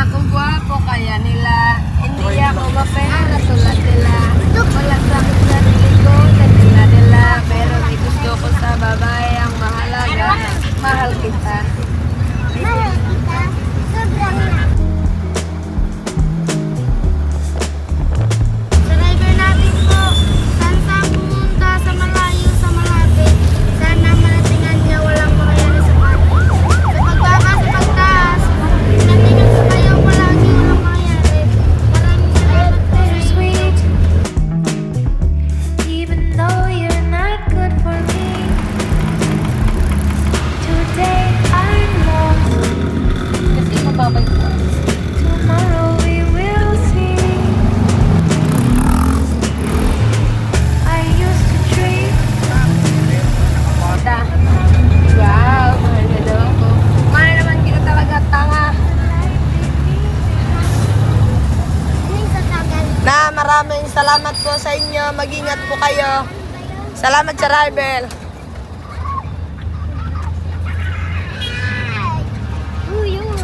ako gwapo kaya nila hindi ako mapera tulad nila. Wala sa akin sarili ko, kanila nila. Pero may gusto ko sa babae ang mahalaga. Mahal kita. Na maraming salamat po sa inyo. Mag-ingat po kayo. Salamat sa Rival. Uy, uy.